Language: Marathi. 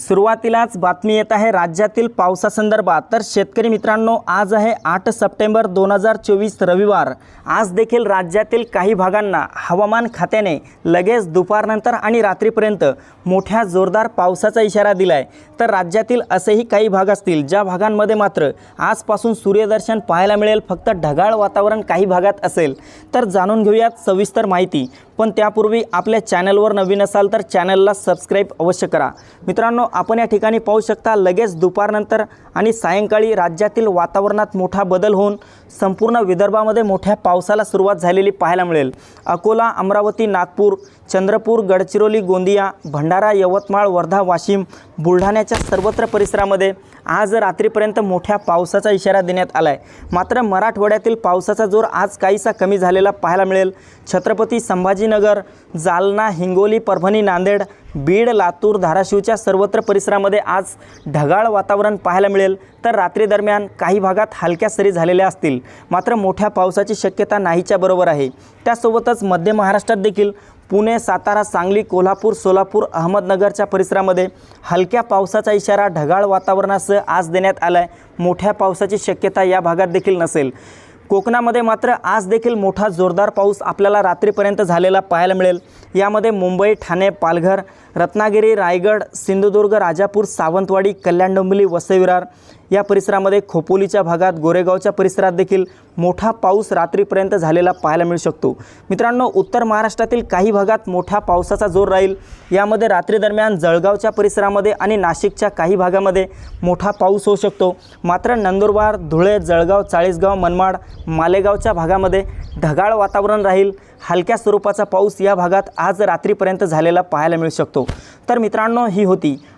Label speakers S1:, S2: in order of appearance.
S1: सुरुवातीलाच बातमी येत आहे राज्यातील पावसासंदर्भात. तर शेतकरी मित्रांनो आज आहे आठ सप्टेंबर दोन हजार चोवीस रविवार. आज देखील राज्यातील काही भागांना हवामान खात्याने लगेच दुपारनंतर आणि रात्रीपर्यंत मोठ्या जोरदार पावसाचा इशारा दिला आहे तर राज्यातील असेही काही भाग असतील ज्या भागांमध्ये मात्र आजपासून सूर्यदर्शन पाहायला मिळेल फक्त ढगाळ वातावरण काही भागात असेल. तर जाणून घेऊयात सविस्तर माहिती. पण त्यापूर्वी आपल्या चॅनलवर नवीन असाल तर चॅनलला सबस्क्राईब अवश्य करा. मित्रांनो आपण या ठिकाणी पाहू शकता लगेच दुपारनंतर आणि सायंकाळी राज्यातील वातावरणात मोठा बदल होऊन संपूर्ण विदर्भामध्ये मोठ्या पावसाला सुरुवात झालेली पाहायला मिळेल. अकोला अमरावती नागपूर चंद्रपूर गडचिरोली गोंदिया भंडारा यवतमाळ वर्धा वाशिम बुलढाण्याच्या सर्वत्र परिसरामध्ये आज रात्रीपर्यंत मोठ्या पावसाचा इशारा देण्यात आला आहे मात्र मराठवाड्यातील पावसाचा जोर आज काहीसा कमी झालेला पाहायला मिळेल. छत्रपती संभाजी संभाजीनगर जालना हिंगोली परभणी नांदेड बीड लातूर धाराशिवच्या सर्वत्र परिसरामध्ये आज ढगाळ वातावरण पाहायला मिळेल. तर रात्री दरम्यान काही भागात हलक्या सरी झालेल्या असतील. मात्र मोठ्या पावसाची शक्यता नाहीच्या बरोबर आहे. त्यासोबतच मध्य महाराष्ट्रात देखील पुणे सातारा सांगली कोल्हापूर सोलापूर अहमदनगरच्या परिसरामध्ये हलक्या पावसाचा इशारा ढगाळ वातावरणासह आज देण्यात आला आहे मोठ्या पावसाची शक्यता या भागात देखील नसेल. कोकणामध्ये मात्र आज देखील मोठा जोरदार पाऊस आपल्याला रात्रीपर्यंत झालेला पाहायला मिळेल. यामध्ये मुंबई ठाणे पालघर रत्नागिरी रायगड सिंधुदुर्ग राजापूर सावंतवाडी कल्याण डोंबिवली वसईविरार या परिसरामध्ये खोपोलीच्या भागात गोरेगावच्या परिसरात देखील मोठा पाऊस रात्रीपर्यंत झालेला पाहायला मिळू शकतो. मित्रांनो उत्तर महाराष्ट्रातील काही भागात मोठ्या पावसाचा जोर राहील. यामध्ये रात्री दरम्यान जळगावच्या परिसरामध्ये आणि नाशिकच्या काही भागामध्ये मोठा पाऊस होऊ शकतो. मात्र नंदुरबार धुळे जळगाव चाळीसगाव मनमाड मालेगावच्या भागामध्ये ढगाळ वातावरण राहील. हलक्या स्वरूपाचा पाऊस या भागात आज रात्रीपर्यंत झालेला पाहायला मिळू शकतो. तर मित्रांनो ही होती